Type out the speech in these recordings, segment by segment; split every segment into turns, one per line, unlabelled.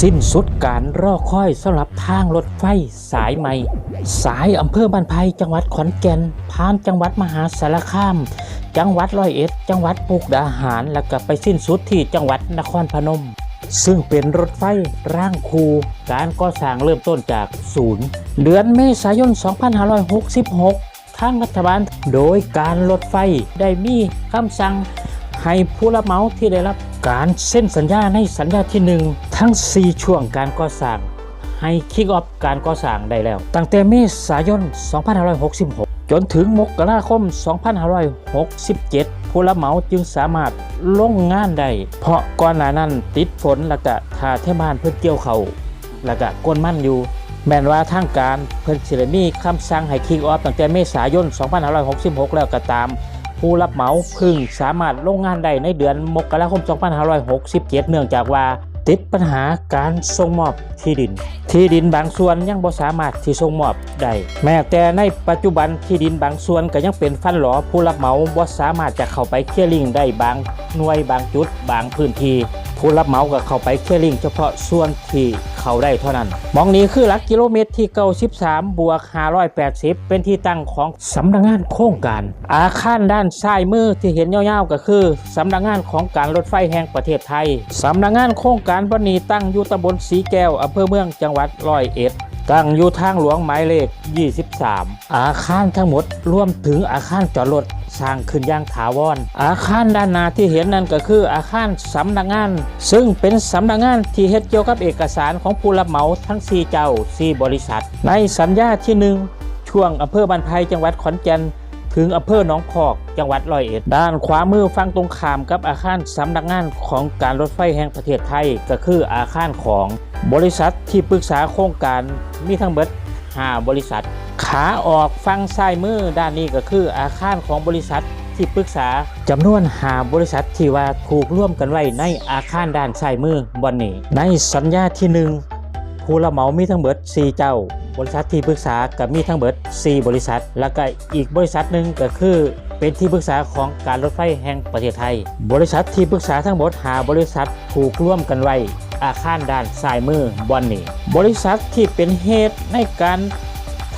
สิ้นสุดการรอคอยสำหรับทางรถไฟสายใหม่ สายอำเภอบ้านไผ่จังหวัดขอนแก่นผ่านจังหวัดมหาสารคาม จังหวัดร้อยเอ็ด จังหวัดปุกดาหาร แล้วก็ไปสิ้นสุดที่จังหวัดนครพนม ซึ่งเป็นรถไฟร่างคู การก่อสร้างเริ่มต้นจากศูนย์เดือนเมษายน 2566 ทางรัฐบาล โดยการรถไฟได้มีคำสั่งให้ผู้รับเหมาที่ได้รับ การเซ็นสัญญาในสัญญาที่หนึ่งทั้ง 4 ช่วงการก่อสร้าง ให้คิกออฟการก่อสร้างได้แล้ว ตั้งแต่เมษายน 2566 จนถึงมกราคม 2567 ผู้รับเหมาจึงสามารถลงงานได้ เพราะก่อนหน้านั้นติดฝนแล้วก็ทาเทบ้านเพื่อเกี่ยวเขาแล้วก็กวนมั่นอยู่ แม้นว่าทางการเพิ่นสิได้มีคำสั่งให้คิกออฟตั้งแต่เมษายน 2566 แล้วก็ตาม ผู้รับเหมาพึ่งสามารถลงงานได้ในเดือนมกราคม 2567 เนื่องจากว่าติดปัญหาการส่งมอบที่ดิน ที่ดินบางส่วนยังบ่สามารถที่ส่งมอบได้แม้แต่ในปัจจุบันที่ดินบางส่วนก็ยังเป็นฟันหลอผู้รับเหมาบ่สามารถจะเข้าไปเคลียร์ลิงได้บางหน่วยบางจุด บางพื้นที่ ผู้รับเหมาก็เข้าไปเคลียร์ลิงเฉพาะส่วนที่เขาได้เท่านั้น มองนี้คือหลักกิโลเมตรที่93บวก580เป็นที่ตั้งของสำนักงานโครงการ อาคารด้านซ้ายมือที่เห็นยาวๆก็คือสำนักงานของการรถไฟแห่งประเทศไทยสำนักงานโครงการวันนี้ตั้งอยู่ตำบลสีแก้วอำเภอเมืองจังหวัดร้อยเอ็ดตั้งอยู่ทางหลวงหมายเลข 23 อาคารทั้งหมดรวมถึงอาคารจอดรถ สร้างขึ้นอย่างถาวรอาคารด้านหน้าที่เห็นนั่นก็คืออาคารสำนักงาน ซึ่งเป็นสำนักงานที่เฮ็ดเกี่ยวกับเอกสารของผู้รับเหมาทั้ง 4 เจ้า 4 บริษัท ในสัญญาที่หนึ่งช่วงอำเภอบันไพจังหวัดขอนแก่นถึงอำเภอหนองพอกจังหวัดร้อยเอ็ด ด้านขวามือฝั่งตรงข้ามกับอาคารสำนักงานของการรถไฟแห่งประเทศไทย ก็คืออาคารของบริษัทที่ปรึกษาโครงการมีทั้งเบิด 5 บริษัท ขาออกฝั่งซ้ายมือด้านนี้ก็คืออาคารของบริษัทที่ปรึกษาจำนวน5บริษัทที่ว่าถูกร่วมกันไว้ในอาคารด้านซ้ายมือบนนี้ ในสัญญาที่หนึ่งผู้รับเหมามีทั้งเบิด 4 เจ้า บริษัทที่ปรึกษากับมีทั้งเบิด 4 บริษัท แล้วก็อีกบริษัทหนึ่งก็คือเป็นที่ปรึกษาของการรถไฟแห่งประเทศไทย บริษัทที่ปรึกษาทั้งหมดหาบริษัทถูกร่วมกันไว้ อาคารด้านซ้ายมือบอนนี่บริษัทที่เป็นเหตุในการ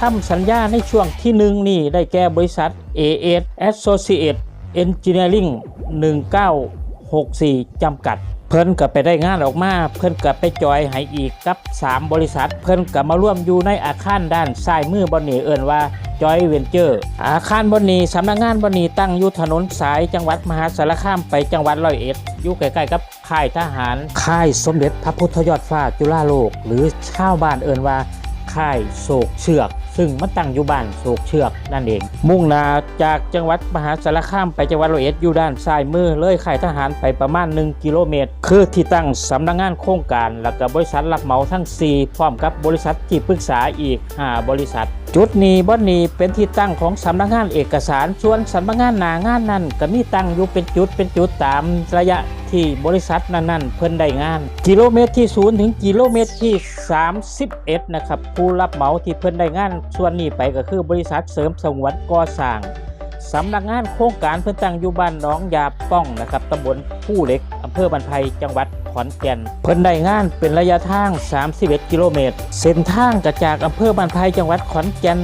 ทำสัญญาในช่วงที่หนึ่งนี่ได้แก่บริษัท A.S. Associate Engineering 1964 จำกัด เพิ่นก็ไปได้งานออกมา เพิ่นก็ไปจอยให้อีกกับ 3 บริษัท เพิ่นก็มาร่วมอยู่ในอาคารด้านซ้ายมือบอนนีเอิ้นว่าจอยเวนเจอร์อาคารบอนนีสำนักงานบอนนีตั้งอยู่ถนนสายจังหวัดมหาสารคามไปจังหวัดร้อยเอ็ดอยู่ใกล้ๆกับค่ายทหาร ค่ายสมเด็จพระพุทธยอดฟ้าจุฬาโลก หรือชาวบ้านเอิ้นว่าค่ายโศกเชือก ซึ่งมันตั้งอยู่บ้านโศกเชือกนั่นเอง มุ่งหนาจากจังหวัดมหาสารคามไปจังหวัดร้อยเอ็ดอยู่ด้านซ้ายมือเลยค่ายทหารไปประมาณ 1 กิโลเมตร คือที่ตั้งสำนักงานโครงการ แล้วก็บบริษัทรับเหมาทั้ง 4 พร้อมกับบริษัทที่ปรึกษาอีก 5 บริษัท จุดนี้บ่อนนี้เป็นที่ตั้งของสำนักงานเอกสาร ส่วนสำนักงานหนางานนั้นก็มีตั้งอยู่เป็นจุดเป็นจุดตามระยะที่บริษัทนั้นๆเพิ่นได้งาน กิโลเมตรที่0ถึงกิโลเมตรที่ 31 นะครับผู้รับเหมาที่เพิ่นได้งาน ส่วนนี้ไปก็คือบริษัทเสริมสงวนก่อสร้างสำนักงานโครงการเพิ่นตั้งอยู่บ้านหนองยาป้องนะครับตำบลผู้เหล็กอำเภอบันไพจังหวัดขอนแก่นเพิ่นได้งานเป็นระยะทาง 31 กิโลเมตร เส้นทางกระจากอำเภอบันไพจังหวัดขอนแก่น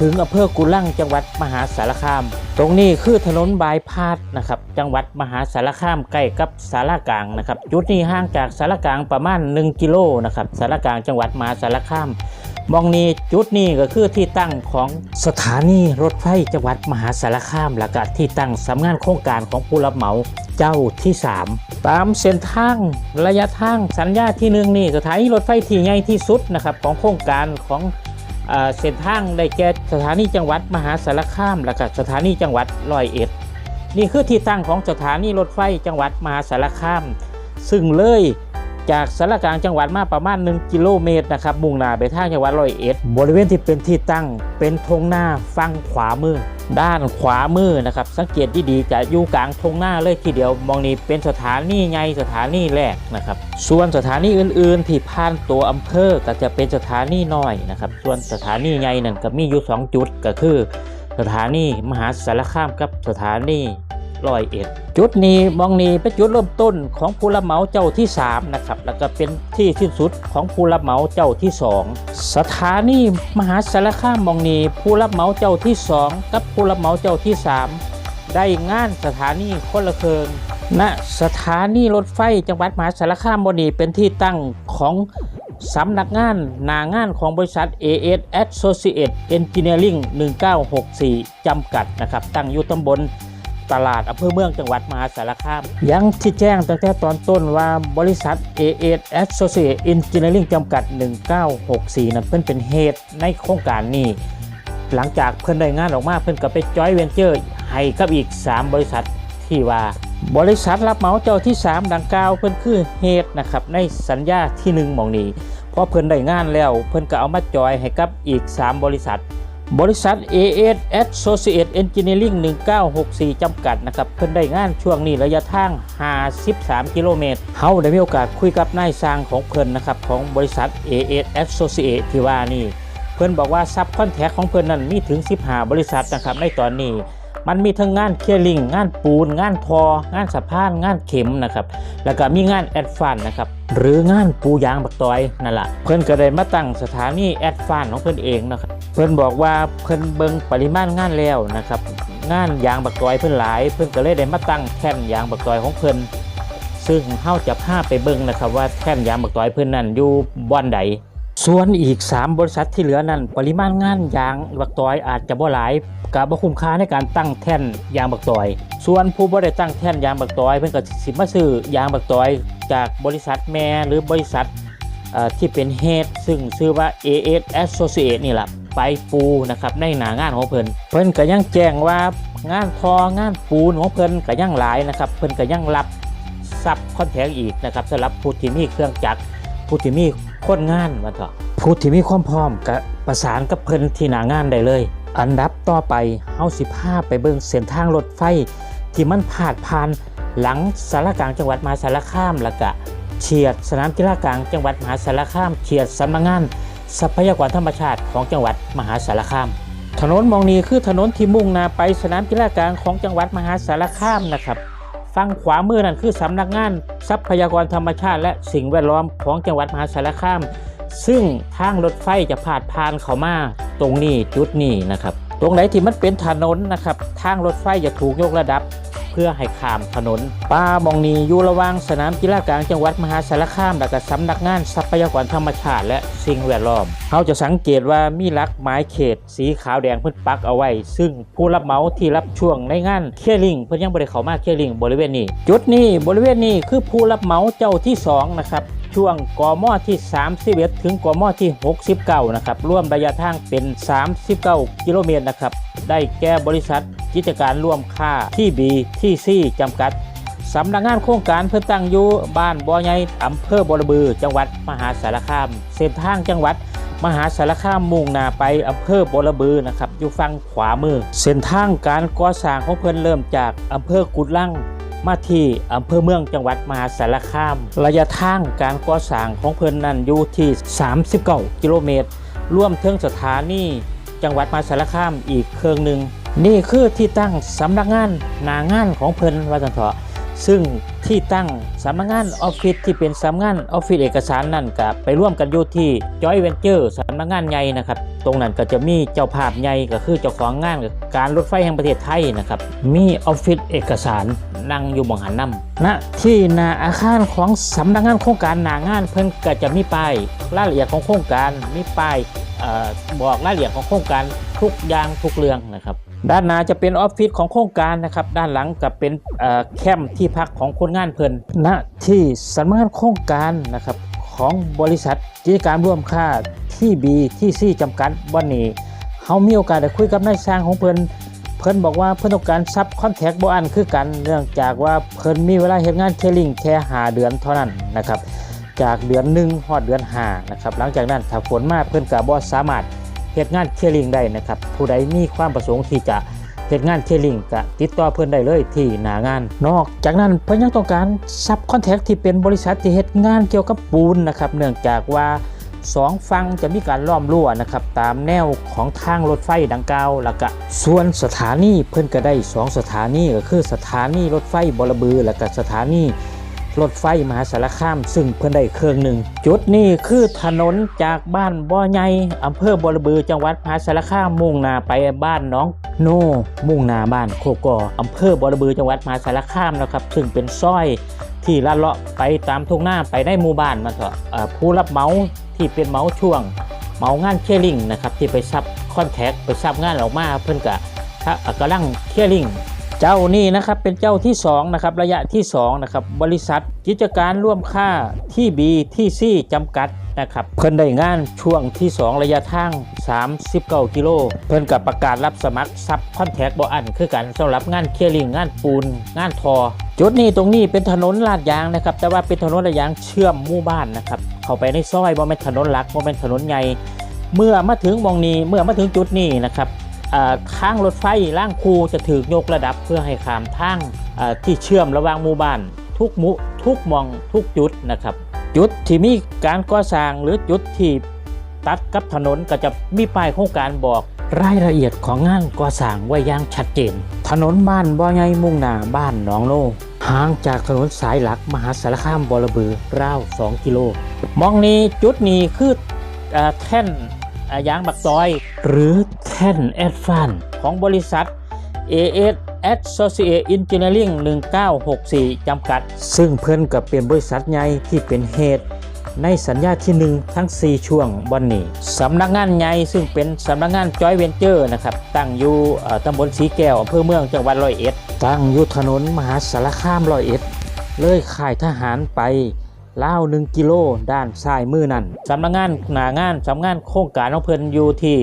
ถึงอำเภอกุลังจังหวัดมหาสารคาม ตรงนี้คือถนนบายพาดนะครับ จังหวัดมหาสารคามใกล้กับสารกลางนะครับ จุดนี้ห่างจากสารกลางประมาณ 1 กิโลนะครับสารกลางจังหวัดมหาสารคาม มองนี้จุดนี้ก็คือที่ตั้งของสถานีรถไฟจังหวัดมหาสารคามและก็ที่ตั้งสำนักงานโครงการของผู้รับเหมาเจ้าที่ 3 ตามเส้นทางระยะทางสัญญาที่หนึ่งนี่สถานีรถไฟที่ใหญ่ที่สุดนะครับของโครงการของเอเส้นทางได้แก่สถานีจังหวัดมหาสารคามและก็สถานีจังหวัดร้อยเอ็ดนี่คือที่ตั้งของสถานีรถไฟจังหวัดมหาสารคาม ซึ่งเลย จากสารกลางจังหวัดมาประมาณ 1 กิโลเมตรนะครับมุ่งหน้าไปทางจังหวัดร้อยเอ็ดบริเวณที่เป็นที่ตั้งเป็นธงหน้าฝั่งขวามือ ด้านขวามือนะครับ สังเกตดีๆจะอยู่กลางธงหน้าเลยทีเดียวมองนี้เป็นสถานีใหญ่สถานีแรกนะครับ ส่วนสถานีอื่นๆ ที่ผ่านตัวอำเภอก็จะเป็นสถานีน้อยนะครับส่วนสถานีใหญ่นั่นก็มีอยู่ 2 จุดก็คือ สถานีมหาสารคามกับสถานี ร้อยเอ็ดจุดนี้มองนี้เป็นจุดเริ่มต้นของผู้รับเหมาเจ้าที่ 3 นะครับ แล้วก็เป็นที่สิ้นสุดของผู้รับเหมาเจ้าที่ 2 สถานีมหาสารคามมองนี้ผู้รับเหมาเจ้าที่ 2 กับผู้รับเหมาเจ้าที่ 3 ได้งานสถานีคนละเคิงณสถานีรถไฟจังหวัดมหาสารคามมองนี้เป็นที่ตั้งของสำนักงานหนางานของบริษัท AS Associate Engineering 1964 จำกัดนะครับ ตั้งอยู่ตำบล ตลาดอำเภอเมืองจังหวัดมหาสารคาม ยังที่แจ้งตั้งแต่ตอนต้นว่าบริษัท AS Associate Engineering จำกัด 1964 นั้นเพิ่นเป็นเหตุในโครงการนี้ หลังจากเพิ่นได้งานออกมาเพิ่นก็ไปจอยเวนเจอร์ให้กับอีก 3 บริษัทที่ว่าบริษัทรับเหมาเจ้าที่ 3 ดังกล่าวเพิ่นคือเหตุนะครับในสัญญาที่1หมองนี้พอเพิ่นได้งานแล้ว เพิ่นก็เอามาจอยให้กับอีก 3 บริษัท บริษัท AS Associate Engineering 1964 จำกัดนะครับ เพิ่นได้งานช่วงนี้ระยะทาง 53 กิโลเมตรเฮาได้มีโอกาสคุยกับนายสร้างของเพิ่นนะครับ ของบริษัท AS Associate ที่ว่านี่ เพิ่นบอกว่าซับคอนแทคของเพิ่นนั้นมีถึง 15 บริษัทนะครับในตอนนี้ มันมีทั้งงานเคลียร์ลิงงานปูน งานทองานสะพาน งานเข็มนะครับ แล้วก็มีงานแอดฟานนะครับ หรืองานปูยางบักตอยนั่นแหละเพิ่นก็ได้มาตั้งสถานีแอดฟานของเพิ่นเองนะครับ เพิ่นบอกว่าเพิ่นเบิ่งปริมาณงานแล้วนะครับ งานยางบักตอยเพิ่นหลาย เพิ่นก็เลยได้มาตั้งแท่นยางบักตอยของเพิ่นซึ่งเฮาจะพาไปเบิ่งนะครับว่าแท่นยางบักตอยเพิ่นนั้นอยู่บ่อนใด ส่วนอีก 3 บริษัทที่เหลือนั้นปริมาณงานยางบักตอยอาจจะบ่หลายกับบ่คุ้มค่าในการตั้งแท่นยางบักตอย ส่วนผู้บ่ได้ตั้งแท่นยางบักตอยเพิ่นก็สิมาซื้อยางบักตอย จากบริษัทแม่หรือบริษัทที่เป็นเฮดซึ่งชื่อว่า AS Associate นี่แหละไปปูนะครับในหน้างานของเพิ่นเพิ่นก็ยังแจ้งว่างานทองานปูนของเพิ่นก็ยังหลายนะครับเพิ่นก็ยังรับซับคอนแทคอีกนะครับสำหรับผู้ที่มีเครื่องจักรผู้ที่มี คนงานว่าเถอะผู้ที่มีความพร้อมก็ประสานกับเพิ่นที่หนางานได้เลย อันดับต่อไปเฮาสิพาไปเบิ่งเส้นทางรถไฟ ที่มันพาดผ่านหลังสารกลางจังหวัดมหาสารคามแล้วก็เฉียดสนามกีฬากลางจังหวัดมหาสารคามเฉียดสำนักงาน ทรัพยากรธรรมชาติของจังหวัดมหาสารคาม ถนนมองนี้คือถนนที่มุ่งหนาไปสนามกีฬากลางของจังหวัดมหาสารคามนะครับ ฝั่งขวามือนั่นคือสำนักงานทรัพยากรธรรมชาติและสิ่งแวดล้อมของจังหวัดมหาสารคาม ซึ่งทางรถไฟจะผ่านผ่านเขามาตรงนี้จุดนี้นะครับ ตรงไหนที่มันเป็นถนนนะครับ ทางรถไฟจะถูกยกระดับ เพื่อให้ข้ามถนนป่ามองนีอยู่ระว่างสนามกีฬากลางจังหวัดมหาสารคามและก็สำนักงานทรัพยากรธรรมชาติ และสิ่งแวดล้อมเขาจะสังเกตว่ามีลักไม้เขต สีขาวแดงเพิ่นปักเอาไว้ ซึ่งผู้รับเหมาที่รับช่วงในงานเคลียร์ลิงเพิ่นยังบ่ได้เขามาเคลียร์ลิงบริเวณนี้ จุดนี้บริเวณนี้คือผู้รับเหมาเจ้าที่สองนะครับช่วงกมที่ 31 ถึงกมที่ 69 นะครับ ร่วมระยะทางเป็น 39 กิโลเมตรนะครับ ได้แก่บริษัท กิจการร่วมค่าที่บีที่ซีจำกัดสำนักงานโครงการเพื่อตั้งอยู่บ้านบ่อใหญ่อำเภอบรบือ จังหวัดมหาสารคาม เส้นทางจังหวัด มหาสารคามมุ่งหน้าไปอำเภอบรบือนะครับอยู่ฝั่งขวามือ เส้นทางการก่อสร้างของเพิ่นเริ่มจากอำเภอกุดลังมาที่อำเภอเมืองจังหวัดมหาสารคาม ระยะทางการก่อสร้างของเพิ่นนั้นอยู่ที่ 39 กิโลเมตรร่วมเทิงสถานีจังหวัดมหาสารคามอีกเครื่องหนึ่ง นี่คือที่ตั้งสำนักงานหนางานของเพิ่นว่าจังเถาะซึ่งที่ตั้งสำนักงานออฟฟิศที่เป็นสำนักงานออฟฟิศเอกสารนั่นกับไปร่วมกันอยู่ที่จอยเวนเจอร์สำนักงานใหญ่นะครับ ตรงนั้นก็จะมีเจ้าภาพใหญ่ก็คือเจ้าของงานการรถไฟแห่งประเทศไทยนะครับ มีออฟฟิศเอกสารนั่งอยู่บองหันนำณที่หนาอาคารของสำนักงานโครงการหนางานเพิ่นก็จะมีป้ายรายละเอียดของโครงการมีป้ายออบอกรายละเอียดของโครงการทุกอย่างทุกเรื่องนะครับ ด้านหน้าจะเป็นออฟฟิศของโครงการนะครับ ด้านหลังก็เป็นแคมป์ที่พักของคนงานเพลินณที่สำนักงานโครงการนะครับของบริษัทกิจการร่วมค่าที่บีที่ซีจำกัดวันนี้เขามีโอกาสได้คุยกับนายสร้างของเพลินเพิ่นบอกว่าเพิ่นต้องการซับคอนแทคบ่อันคือกันเนื่องจากว่าเพิ่นมีเวลาเฮ็ดงานเคลิงแค่หาเดือนเท่านั้นนะครับ จากเดือนหนึ่งฮอดเดือนห้านะครับหลังจากนั้นถ้าฝนมากเพิ่นก็บ่สามารถ เฮ็ดงานเคลิงได้นะครับ ผู้ใดมีความประสงค์ที่จะเฮ็ดงานเคลิงก็ติดต่อเพิ่อนได้เลยที่หน้างาน นอกจากนั้นเพิ่นยังต้องการซับคอนแทคที่เป็นบริษัทที่เฮ็ดงานเกี่ยวกับปูนนะครับเนื่องจากว่าสองฝั่งจะมีการล้อมรั้วนะครับตามแนวของทางรถไฟดังกล่าวแล้วก็ส่วนสถานีเพิ่อนก็ได้สองสถานีก็คือสถานีรถไฟบรบือ แล้วก็สถานี รถไฟมหาสารคาม ซึ่งเพิ่อนได้เครื่องหนึ่ง จุดนี้คือถนนจากบ้านบ่อใหญ่อำเภอบรบือจังหวัดมหาสารคามมุ่งหน้าไปบ้านน้องโน มุ่งหน้าบ้านโคกออำเภอบรบือจังหวัดมหาสารคามนะครับ ซึ่งเป็นซอยที่ลัดเลาะไปตามทุ่งหน้าไปได้หมู่บ้านมันก็เอ่อผู้รับเหมาที่เป็นเหมาช่วงเหมางานเคลียร์ลิงนะครับที่ไปซับคอนแทคไปซับงานออกมาเพิ่อนกะถ้ากำลังเคลียร์ลิง เจ้านี่นะครับเป็นเจ้าที่สองนะครับระยะที่สองนะครับบริษัทกิจการร่วมค่าที่บีที่ซี่จำกัดนะครับเพิ่นได้งานช่วงที่ 2 ระยะทาง 39 กิโล เพิ่นกับประกาศรับสมัครซับคอนแทคบ่อันคือกันสำหรับงานเคลียร์ลิงงานปูน งานทอ จุดนี้ตรงนี้เป็นถนนลาดยางนะครับแต่ว่าเป็นถนนลาดยางเชื่อมหมู่บ้านนะครับเข้าไปในซอยบ่แม่นถนนหลักบ่แม่นถนนใหญ่เมื่อมาถึงมองนี้เมื่อมาถึงจุดนี้นะครับ อ่าทางรถไฟล่างคูจะถูกยกระดับเพื่อให้ข้ามทางที่เชื่อมระหว่างหมู่บ้าน ทุกมุทุกมองทุกจุดนะครับ จุดที่มีการก่อสร้างหรือจุดที่ตัดกับถนนก็จะมีป้ายโครงการบอกรายละเอียดของงานก่อสร้างไว้อย่างชัดเจน ถนนบ้านบ่อใหญ่มุ่งหน้าบ้านหนองโลห่างจากถนนสายหลักมหาสารคามบอระเบือราว 2 กิโล มองนี้จุดนี้คือแท่น ยางบักซอย หรือแท่นแอดฟานของบริษัท AS Associate Engineering 1964 จำกัด ซึ่งเพิ่นกับเป็นบริษัทใหญ่ที่เป็นเหตุ ในสัญญาที่ 1 ทั้ง 4 ช่วงบอนนี้สำนักงานใหญ่ซึ่งเป็นสำนักงานจอยเวนเจอร์นะครับ ตั้งอยู่ตำบลสีแก้วอำเภอเมืองจังหวัดร้อยเอ็ด ตั้งอยู่ถนนมหาสารคามร้อยเอ็ด เลยค่ายทหารไป ล่าวหนึ่งกิโลด้านซ้ายมือนั่นสำนักงานหนางานสำนักงานโครงการของเพิ่นอยู่ที่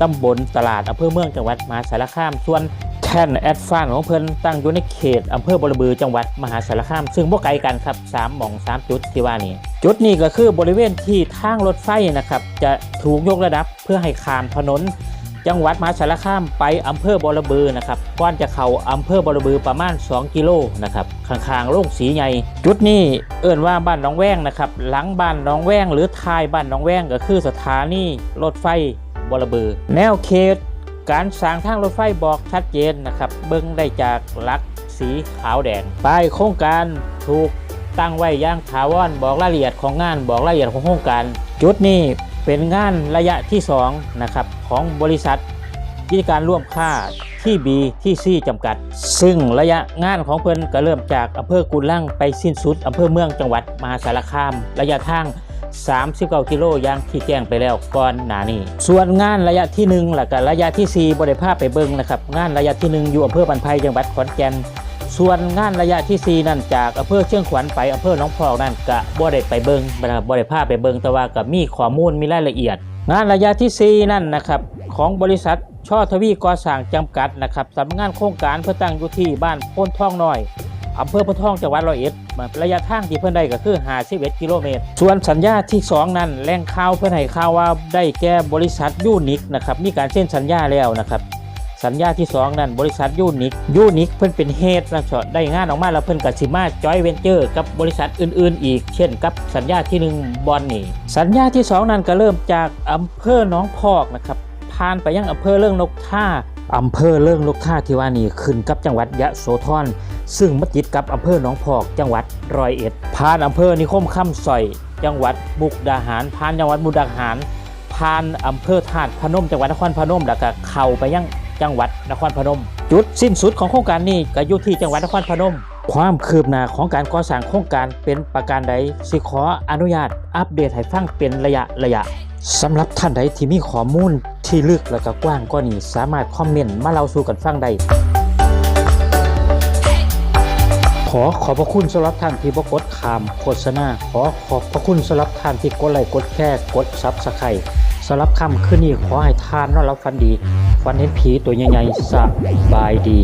ตำบลตลาดอำเภอเมืองจังหวัดมหาสารคาม ส่วนแท่นแอดฟานของเพิ่นตั้งอยู่ในเขตอำเภอบรบือจังหวัดมหาสารคาม ซึ่งบ่ไกลกันครับ3หม่อง 3 จุดที่ว่านี้จุดนี้ก็คือบริเวณที่ทางรถไฟนะครับจะถูกยกระดับเพื่อให้ข้ามถนน จังหวัดมหาสารคามไปอำเภอบรบือนะครับก่อนจะเข้าอำเภอบรบือประมาณ 2 กิโลนะครับข้างๆโล่งสีใหญ่จุดนี้เอิ่นว่าบ้านหนองแว้งนะครับหลังบ้านหนองแว้งหรือท้ายบ้านหนองแว้งก็คือสถานีรถไฟบรบือ แนวเขตการสร้างทางรถไฟบอกชัดเจนนะครับเบิ้งได้จากลักษ์สีขาวแดงป้ายโครงการถูกตั้งไว้ย่างถาวรบอกรายละเอียดของงานบอกรายละเอียดของโครงการ จุดนี้ เป็นงานระยะที่2นะครับของบริษัทกิจการร่วมค่าที่ B ที่ C จำกัด ซึ่งระยะงานของเพิ่นก็เริ่มจากอำเภอกุล่างไปสิ้นสุดอำเภอเมืองจังหวัดมหาสารคาม ระยะทาง 39 กิโลอย่างที่แจ้งไปแล้วก่อนหน้านี้ ส่วนงานระยะที่1และก็ระยะที่4บริภาพไปเบิ่งนะครับ งานระยะที่ 1 อยู่อำเภอบันไพจังหวัดขอนแก่น ส่วนงานระยะที่ 4 นั่นจากอำเภอเชียงขวัญไปอำเภอหนองพอกนั่นก็บ่ได้ไปเบิงนะครับบ่ได้พาไปเบิงแต่ว่าก็มีข้อมูลมีรายละเอียด งานระยะที่ 4 นั่นนะครับของบริษัทช่อทวีก่อสร้างจำกัดนะครับสำนักงานโครงการเพื่อตั้งอยู่ที่บ้านโพ้นท่องน้อยอำเภอพะทองจังหวัดร้อยเอ็ดระยะทางที่เพื่อนได้ก็คือ51กิโลเมตร ส่วนสัญญาที่ 2 นั้นแหล่งข่าวเพื่อนให้ข่าวว่าได้แก่บริษัทยูนิคนะครับมีการเซ็นสัญญาแล้วนะครับ สัญญาที่ 2 นั้นบริษัทยูนิคยูนิคเพิ่นเป็นเฮดนะชอได้งานออกมาแล้วเพิ่นกับสิมาจอยเวนเจอร์กับบริษัทอื่นๆ อีก เช่นกับสัญญาที่ 1 บอลนี่ สัญญาที่ 2 นั้นก็เริ่มจากอำเภอหนองพอกนะครับผ่านไปยังอำเภอเรื่องนกท่าอำเภอเรื่องนกท่าที่ว่านี่ขึ้นกับจังหวัดยะโสธรซึ่งมาติดกับอำเภอหนองพอก จังหวัดร้อยเอ็ดผ่านอำเภอนิคมคำสอย จังหวัดมุกดาหารผ่านจังหวัดมุกดาหารผ่านอำเภอธาตุพนมจังหวัดนครพนมแล้วก็เข้าไปยัง จังหวัดนครพนม จุดสิ้นสุดของโครงการนี้ก็อยู่ที่จังหวัดนครพนม ความคืบหน้าของการก่อสร้างโครงการเป็นประการใดสิขออนุญาต อัปเดตให้ฟังเป็นระยะระยะสำหรับท่านใดที่มีข้อมูลที่ลึกและก็กว้างกว่านี้สามารถคอมเมนต์มาเล่าสู่กันฟังได้ขอขอบพระคุณสำหรับท่านที่บกดขามโฆษณาขอขอบพระคุณสำหรับท่านที่กดไลค์กดแชร์กดซับสไครต์ สำหรับคำคืนนี้ขอให้ทานนอนรับฟันดีฟันเห็นผีตัวใหญ่ๆสบายดี